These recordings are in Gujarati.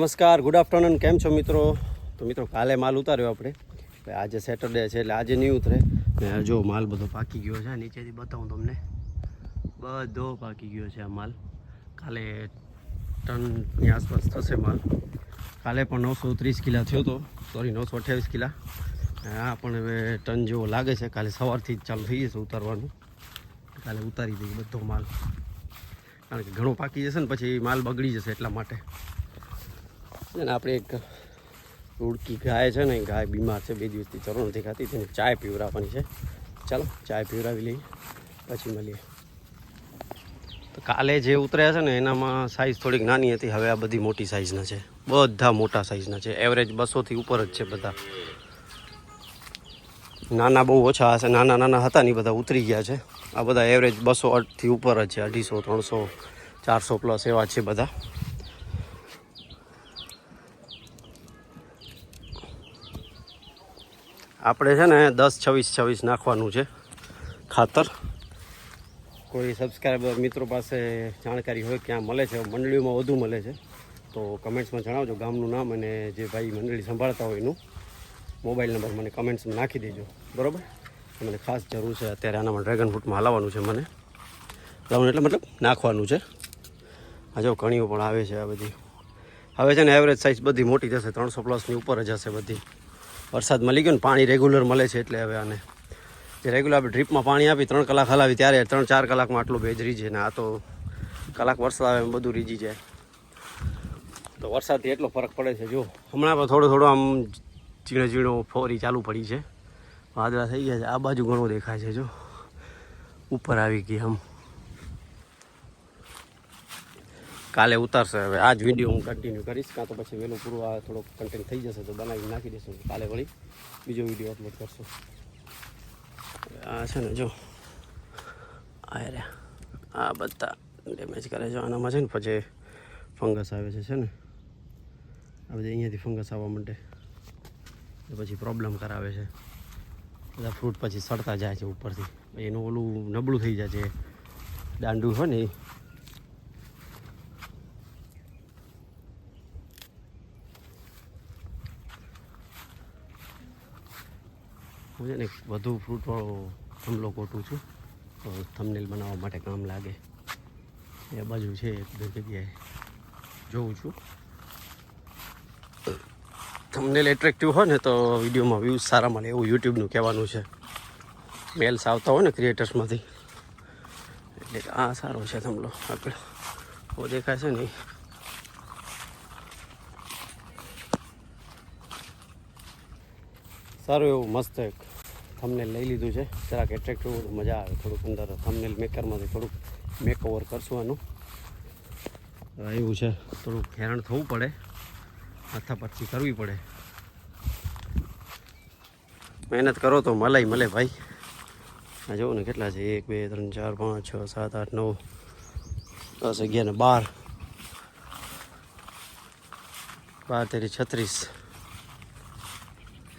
નમસ્કાર ગુડ આફ્ટરનૂન કેમ છો મિત્રો? તો મિત્રો, કાલે માલ ઉતાર્યો આપણે. હવે આજે સેટરડે છે એટલે આજે નહીં ઉતરે. ને જો માલ બધો પાકી ગયો છે. નીચેથી બતાવું તમને. બધો પાકી ગયો છે આ માલ. કાલે ટનની આસપાસ થશે માલ. કાલે પણ નવસો ત્રીસ કિલા થયો હતો સોરી નવસો અઠ્યાવીસ કિલા. આ પણ હવે ટન જેવો લાગે છે. કાલે સવારથી જ ચાલુ થઈ જશે ઉતારવાનું. કાલે ઉતારી દઈએ બધો માલ. કારણ કે ઘણો પાકી જશે ને પછી માલ બગડી જશે એટલા માટે. છે ને આપણે એક ઉડકી ગાય છે ને ગાય બીમાર છે, બે દિવસથી ચરો નથી ખાતી, તેને ચાય પીવરાવવાની છે. ચાલો, ચાય પીવરાવી લઈએ, પછી મળીએ. તો કાલે જે ઉતર્યા છે ને, એનામાં સાઇઝ થોડીક નાની હતી, હવે આ બધી મોટી સાઇઝના છે. બધા મોટા સાઇઝના છે. એવરેજ બસોથી ઉપર જ છે બધા. નાના બહુ ઓછા હશે, નાના નાના હતા ને બધા ઉતરી ગયા છે. આ બધા એવરેજ બસો અઠથી ઉપર જ છે, અઢીસો, ત્રણસો, ચારસો પ્લસ એવા છે બધા. આપણે છે ને દસ, છવ્વીસ છવ્વીસ નાખવાનું છે ખાતર. કોઈ સબસ્ક્રાઈબર મિત્રો પાસે જાણકારી હોય ક્યાં મળે છે, મંડળીઓમાં વધુ મળે છે, તો કમેન્ટ્સમાં જણાવજો ગામનું નામ અને જે ભાઈ મંડળી સંભાળતા હોય એનું. મોબાઈલ નંબર મને કમેન્ટ્સમાં નાખી દેજો, બરાબર? મને ખાસ જરૂર છે, અત્યારે આનામાં ડ્રેગન ફ્રૂટમાં હલાવવાનું છે મને. લાવવાનું એટલે મતલબ નાખવાનું છે. આ જો કણીઓ પણ આવે છે આ બધી. હવે છે ને એવરેજ સાઇઝ બધી મોટી જશે ત્રણસો પ્લસની ઉપર જ હશે બધી. વરસાદ મળી ગયો ને પાણી રેગ્યુલર મળે છે એટલે હવે આને જે રેગ્યુલર આપણે ડ્રીપમાં પાણી આપી, ત્રણ કલાક હલાવી ત્યારે ત્રણ ચાર કલાકમાં આટલું ભેજ રીજે ને આ તો કલાક વરસાદ આવે એમ બધું રીજી જાય. તો વરસાદથી એટલો ફરક પડે છે, જો. હમણાં પણ થોડો થોડો આમ ઝીણો ઝીણો ફોરી ચાલુ પડી છે. વાદળા થઈ ગયા છે. આ બાજુ ઘણો દેખાય છે, જો. ઉપર આવી ગઈ આમ. કાલે ઉતારશે. હવે આ જ વીડિયો હું કન્ટિન્યુ કરીશ. કાં તો પછી વહેલું પૂરું આ થોડોક કન્ટેન્ટ થઈ જશે તો બનાવી નાખી દઈશું. કાલે વળી બીજો વીડિયો અપલોડ કરશું. આ છે ને જો, આ રે આ બધા ડેમેજ કરે છે. આનામાં છે ને પછી ફંગસ આવે છે છે ને? આ બધી અહીંયાથી ફંગસ આવવા માંડે. પછી પ્રોબ્લેમ કરાવે છે. બધા ફ્રૂટ પછી સડતા જાય છે ઉપરથી. એનું ઓલું નબળું થઈ જાય છે. દાંડું હોય ને એ. હું છે ને વધુ ફ્રૂટવાળો થાંભલો કોટું છું. તો થમનેલ બનાવવા માટે કામ લાગે. એ બાજુ છે એક બે જગ્યાએ. જોઉં છું. થમનેલ એટ્રેક્ટિવ હોય ને તો વિડીયોમાં વ્યૂઝ સારા મળે એવું યુટ્યુબનું કહેવાનું છે. મેલ્સ આવતા હોય ને ક્રિએટર્સમાંથી એટલે આ સારો છે થમલો આગળ. ઓ દેખાય છે ને સારું એવું મસ્ત એક થંબનેલ લઈ લીધું છે. જરાક એટ્રેક્ટિવ મજા આવે. થોડુંક અંદર થમનેલ મેકરમાંથી થોડુંક મેકઓવર કરશું આનું. એવું છે. થોડુંક હેરાન થવું પડે. માથાપચ્છી કરવી પડે. મહેનત કરો તો મલાઈ મળે ભાઈ. આ જુઓ ને કેટલા છે. એક, બે, ત્રણ, ચાર, પાંચ, છ, સાત, આઠ, નવ, દસ, અગિયાર ને બાર. બાર તેરી છત્રીસ.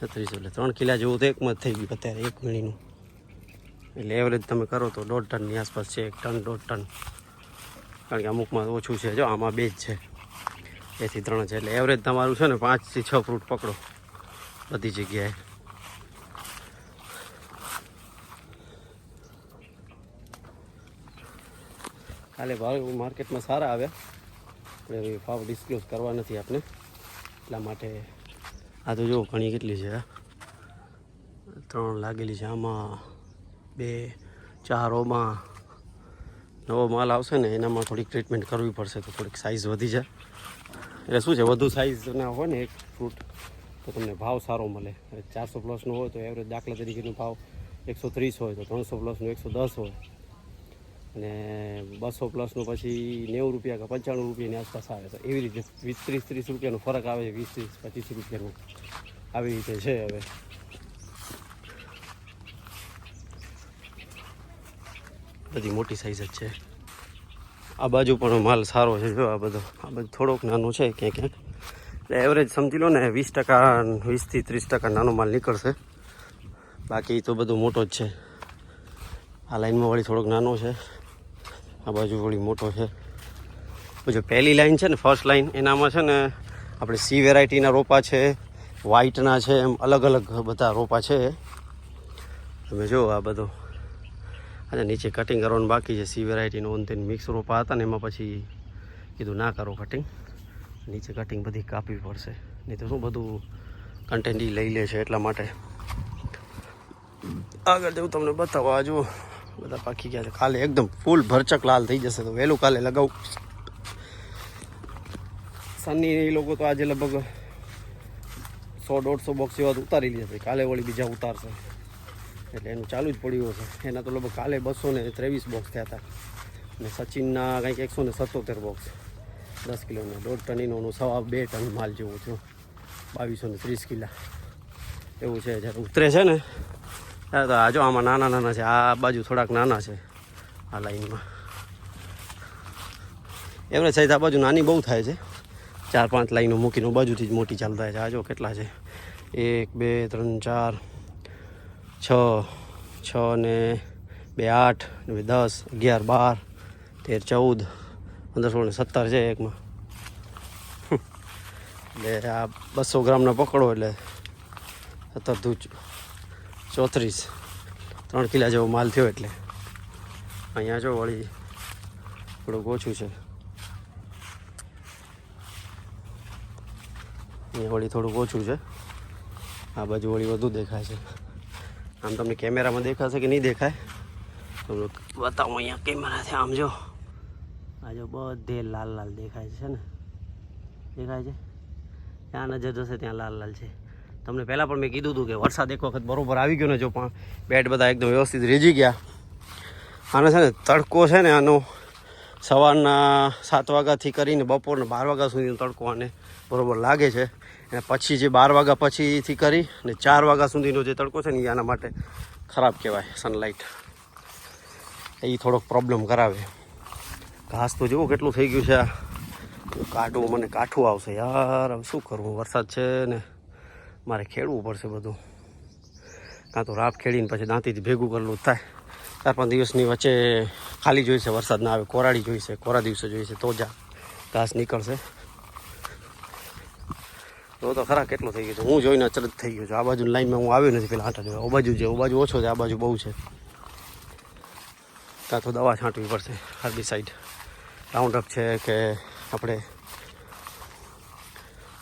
છત્રીસ એટલે ત્રણ કિલા જેવું તો એકમાં જ થઈ ગયું અત્યારે એક મીણીનું એટલે એવરેજ તમે કરો તો દોઢ ટનની આસપાસ છે, એક ટન, દોઢ ટન. કારણ કે અમુકમાં ઓછું છે, જો આમાં બે જ છે. બેથી ત્રણ છે, એટલે એવરેજ તમારું છે ને પાંચથી છ ફ્રૂટ પકડો બધી જગ્યાએ. કાલે ભાવ માર્કેટમાં સારા આવ્યા. પણ હવે ભાવ ડિસ્ક્લોઝ કરવા નથી આપણે એટલા માટે આ તો જો ઘણી કેટલી છે ત્રણ લાગેલી છે, આમાં બે ચારોમાં નવો માલ આવશે ને, એનામાં થોડીક ટ્રીટમેન્ટ કરવી પડશે તો થોડીક સાઇઝ વધી જાય. એટલે શું છે, વધુ સાઇઝના હોય ને એક ફ્રૂટ તો તમને ભાવ સારો મળે. ચારસો પ્લસનો હોય તો એવરેજ દાખલા તરીકેનો ભાવ એકસો ત્રીસ હોય તો ત્રણસો પ્લસનો એકસો દસ હોય. અને બસો પ્લસનું પછી નેવું રૂપિયા કે પંચાણું રૂપિયાની આસપાસ આવે છે. એવી રીતે વીસ, ત્રીસ ત્રીસ રૂપિયાનો ફરક આવે છે, વીસ, ત્રીસ, પચીસ રૂપિયાનો. આવી રીતે છે હવે. બધી મોટી સાઈઝ જ છે. આ બાજુ પણ માલ સારો છે, જો આ બધો. આ બધું થોડોક નાનો છે ક્યાંક ક્યાંક. એટલે એવરેજ સમજી લો ને, વીસ ટકા વીસથી ત્રીસ ટકા નાનો માલ નીકળશે. બાકી તો બધો મોટો જ છે. આ લાઈનમાં વળી થોડોક નાનો છે. આ બાજુ વળી મોટો છે. જો પહેલી લાઈન છે ને ફર્સ્ટ લાઈન એનામાં છે ને આપણે સી વેરાયટીના રોપા છે વ્હાઇટના છે, એમ અલગ અલગ બધા રોપા છે. તમે જુઓ આ બધો. અને નીચે કટિંગ કરવાનું બાકી છે, સી વેરાયટીનો ઓન તેન મિક્સ રોપા હતા ને, એમાં પછી કીધું ના કરો કટિંગ નીચે કટિંગ બધી કાપવી પડશે. નહીં તો શું બધું કન્ટેન્ટ લઈ લે છે એટલા માટે. આગળ જેવું તમને બતાવવા આ જુઓ. બધા પાકી ગયા છે. કાલે એકદમ ફૂલ ભરચક લાલ થઈ જશે તો વહેલું કાલે લગાવું. શનિ એ લોકો તો આજે લગભગ સો દોઢસો બોક્સ તો ઉતારી લીધા છે. કાલે વળી બીજા ઉતારશે. એટલે એનું ચાલુ જ પડ્યું હશે. એના તો લગભગ કાલે બસો ને ત્રેવીસ બોક્સ થયા હતા. અને સચિનના કંઈક એકસો ને સત્તોતેર બોક્સ દસ કિલોના. દોઢ ટનીનો સવા બે ટન માલ જેવું છું બાવીસો ને ત્રીસ કિલા. એવું છે, જ્યારે ઉતરે છે ને તો આ જો આમાં નાના નાના છે, આ બાજુ થોડાક નાના છે, આ લાઈનમાં. એવરેજ સાઈઝ આ બાજુ નાની બહુ થાય છે. ચાર પાંચ લાઈનો મૂકીને બાજુથી જ મોટી ચાલતા છે. આ જો કેટલા છે? એક, બે, ત્રણ, ચાર, છ છ ને બે, આઠ, ને બે, દસ, અગિયાર, બાર, તેર, ચૌદ, પંદર, સોળ સત્તર છે એકમાં. એટલે આ બસો ગ્રામના પકડો એટલે સત્તર દૂ ચોત્રીસ. ત્રણ કિલા જેવો માલ થયો એટલે. અહીંયા જો વળી થોડુંક ઓછું છે. અહીંયા વળી થોડુંક ઓછું છે. આ બાજુ વળી વધુ દેખાય છે. આમ તમને કેમેરામાં દેખાશે કે નહીં દેખાય? તમને બતાવું અહીંયા કેમેરાથી આમ જો. આ જો બધે લાલ લાલ દેખાય છે ને? દેખાય છે? ત્યાં નજર જશે ત્યાં લાલ લાલ છે. તમને પહેલાં પણ મેં કીધું હતું કે વરસાદ એક વખત બરોબર આવી ગયો ને જો પણ બેટ બધા એકદમ વ્યવસ્થિત રેજી ગયા. આને છે ને તડકો છે ને આનો સવારના સાત વાગ્યાથી કરીને બપોરના બાર વાગ્યા સુધીનો તડકો આને બરોબર લાગે છે. અને પછી જે બાર વાગ્યા પછીથી કરી અને ચાર વાગ્યા સુધીનો જે તડકો છે ને એ આના માટે ખરાબ કહેવાય સનલાઇટ એ થોડોક પ્રોબ્લેમ કરાવે. ઘાસ તો જુઓ કેટલું થઈ ગયું છે આ. કાઢવું મને કાઠું આવશે યાર, હવે શું કરવું વરસાદ છે ને. મારે ખેડવું પડશે બધું. કાં તો રાફ ખેડીને પછી દાંતીથી ભેગું કરેલું થાય. ચાર પાંચ દિવસની વચ્ચે ખાલી જોઈશે વરસાદ ના આવે કોરાડી જોઈશે કોરા દિવસે જોઈશે તો જ ઘાસ નીકળશે. તો તો ખરા કેટલો થઈ ગયો છે. હું જોઈને અચરજ થઈ ગયો છું. આ બાજુ લાઈનમાં હું આવ્યો નથી પેલા આટા જોવા. બાજુ છે બાજુ ઓછો છે, આ બાજુ બહુ છે. કાં તો દવા છાંટવી પડશે હરબી સાઈડ. રાઉન્ડ અપ છે કે આપણે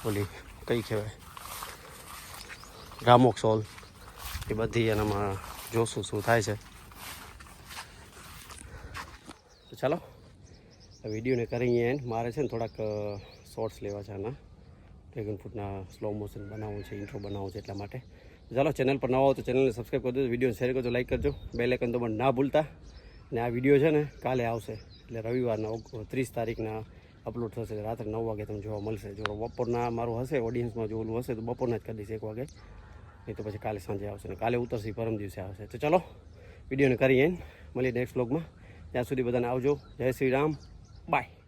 ઓલી કઈ કહેવાય? રામોક્સોલ એ બધી એનામાં જોશું શું થાય છે. ચાલો, આ વિડીયોને કરીએ એન્ડ મારે છે ને થોડાક શોર્ટ્સ લેવા છે આના. ડ્રેગન ફ્રૂટના સ્લો મોશન બનાવવું છે ઇન્ટ્રો બનાવવું છે એટલા માટે. ચાલો ચેનલ પર નવા આવો તો ચેનલને સબસ્ક્રાઈબ કરી દો વીડિયો શેર કરજો લાઈક કરજો. બે લેકન તો પણ ના ભૂલતા. ને આ વીડિયો છે ને કાલે આવશે, એટલે રવિવારના ત્રીસ તારીખના અપલોડ થશે, રાત્રે નવ વાગે તમને જોવા મળશે. જો બપોરના મારું હશે ઓડિયન્સમાં જો હશે તો બપોરના જ કરી દઈશ એક વાગે. નહીં તો પછી કાલે સાંજે આવશે ને કાલે ઉતરશે, પરમ દિવસે આવશે. તો ચલો, વિડીયોને કરીએ મળીએ નેક્સ્ટ વ્લોગમાં ત્યાં સુધી બધાને આવજો. જય શ્રી રામ. બાય